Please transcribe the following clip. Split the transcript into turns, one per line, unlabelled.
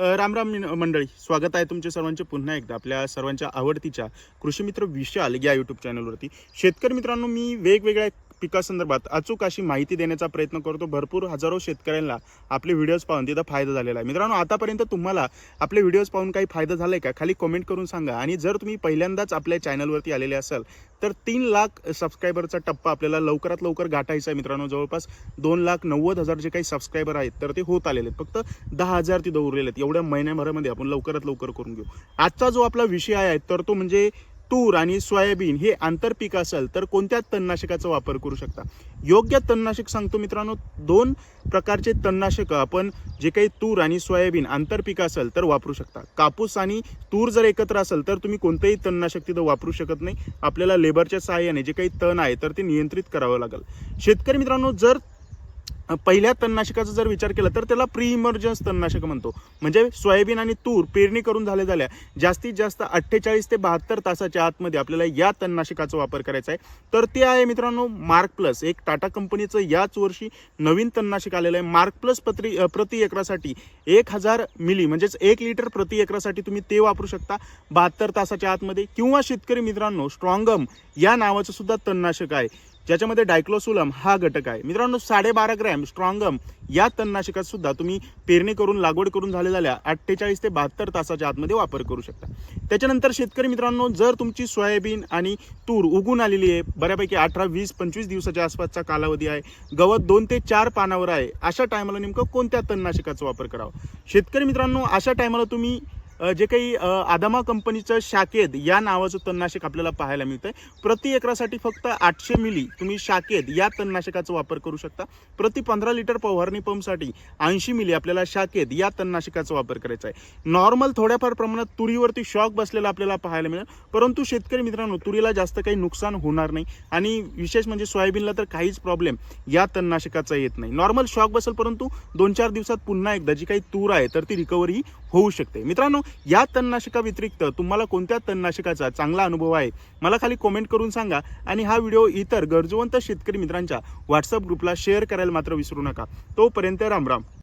राम राम मंडळी. स्वागत आहे तुमचे सर्वांचे पुन्हा एकदा आपल्या सर्वांच्या आवडतीच्या कृषी मित्र विशाल या यूट्यूब चॅनलवरती शेतकरी मित्रांनो मी वेगवेगळ्या पिकासंदर्भात अचूक अशी माहिती देण्याचा प्रयत्न करतो. भरपूर हजारो शेतकऱ्यांना आपले व्हिडिओज पाहून तिथं फायदा झालेला आहे. मित्रांनो आतापर्यंत तुम्हाला आपले व्हिडिओज पाहून काही फायदा झाला आहे का? खाली कमेंट करून सांगा. आणि जर तुम्ही पहिल्यांदाच आपल्या चॅनलवरती आलेले असाल तर तीन लाख सबस्क्रायबरचा टप्पा आपल्याला लवकरात लवकर गाठायचा आहे मित्रांनो. जवळपास दोन लाख नव्वद हजार जे काही सबस्क्रायबर आहेत तर ते होत आलेले आहेत. फक्त दहा हजार तिथं उरलेले आहेत. एवढ्या महिन्याभरामध्ये आपण लवकरात लवकर करून घेऊ. आजचा जो आपला विषय आहे तर तो म्हणजे तूर आणि सोयाबीन हे आंतरपीक असेल तर कोणत्या तणनाशकाचा वापर करू शकता? योग्य तणनाशक सांगतो मित्रांनो दोन प्रकारचे तणनाशक आपण जे काही तूर आणि सोयाबीन आंतरपीक असेल तर वापरू शकता. कापूस आणि तूर जर एकत्र असेल तर तुम्ही कोणतंही तणनाशक तिथं वापरू शकत नाही. आपल्याला लेबरच्या सहाय्याने जे काही तण आहे तर ते नियंत्रित करावं लागेल. शेतकरी मित्रांनो जर पहिल्या तणनाशकाचा जर विचार केला तर त्याला प्री इमर्जन्स तणनाशक म्हणतो. म्हणजे सोयाबीन आणि तूर पेरणी करून झाल्या झाल्या. जास्तीत जास्त अठ्ठेचाळीस ते बहात्तर तासाच्या आतमध्ये आपल्याला या तणनाशकाचा वापर करायचा आहे. तर ते आहे मित्रांनो मार्क प्लस एक टाटा कंपनीचं याच वर्षी नवीन तणनाशक आलेलं आहे. मार्क प्लस पत्री प्रति एकरासाठी एक हजार मिली म्हणजेच एक लिटर प्रति एकरासाठी तुम्ही ते वापरू शकता बहात्तर तासाच्या आतमध्ये. किंवा शेतकरी मित्रांनो स्ट्रॉंगम या नावाचं सुद्धा तणनाशक आहे. ज्याच्यामध्ये डायक्लोसुलम हा घटक आहे. मित्रांनो साडेबारा ग्रॅम स्ट्रॉंगम या तणनाशकात सुद्धा तुम्ही पेरणी करून लागवड करून झाले झाल्या अठ्ठेचाळीस ते बहात्तर तासाच्या आतमध्ये वापर करू शकता. त्याच्यानंतर शेतकरी मित्रांनो जर तुमची सोयाबीन आणि तूर उगून आलेली आहे बऱ्यापैकी अठरा वीस पंचवीस दिवसाच्या आसपासचा कालावधी आहे गवत दोन ते चार पानावर आहे अशा टायमाला नेमकं कोणत्या तणनाशकाचा वापर करावा? शेतकरी मित्रांनो अशा टायमाला तुम्ही जे काही आदामा कंपनीचं शाकेद या नावाचं तणनाशक आपल्याला पाहायला मिळतंय. प्रति एकरासाठी फक्त आठशे मिली तुम्ही शाकेद या तणनाशकाचा वापर करू शकता. प्रति पंधरा लिटर फवारणी पंपसाठी ऐंशी मिली आपल्याला शाकेद या तणनाशकाचा वापर करायचा आहे. नॉर्मल थोड्याफार प्रमाणात तुरीवरती शॉक बसलेला आपल्याला पाहायला मिळेल. परंतु शेतकरी मित्रांनो तुरीला जास्त काही नुकसान होणार नाही. आणि विशेष म्हणजे सोयाबीनला तर काहीच प्रॉब्लेम या तणनाशकाचा येत नाही. नॉर्मल शॉक बसेल परंतु दोन चार दिवसात पुन्हा एकदा जी काही तूर आहे तर ती रिकव्हरी होऊ शकते. मित्रांनो या तणनाशका व्यतिरिक्त तुम्हाला कोणत्या तणनाशकाचा चांगला अनुभव आहे? मला खाली कॉमेंट करून सांगा आणि हा व्हिडिओ इतर गरजवंत शेतकरी मित्रांच्या व्हॉट्सअप ग्रुपला शेअर करायला मात्र विसरू नका. तोपर्यंत रामराम.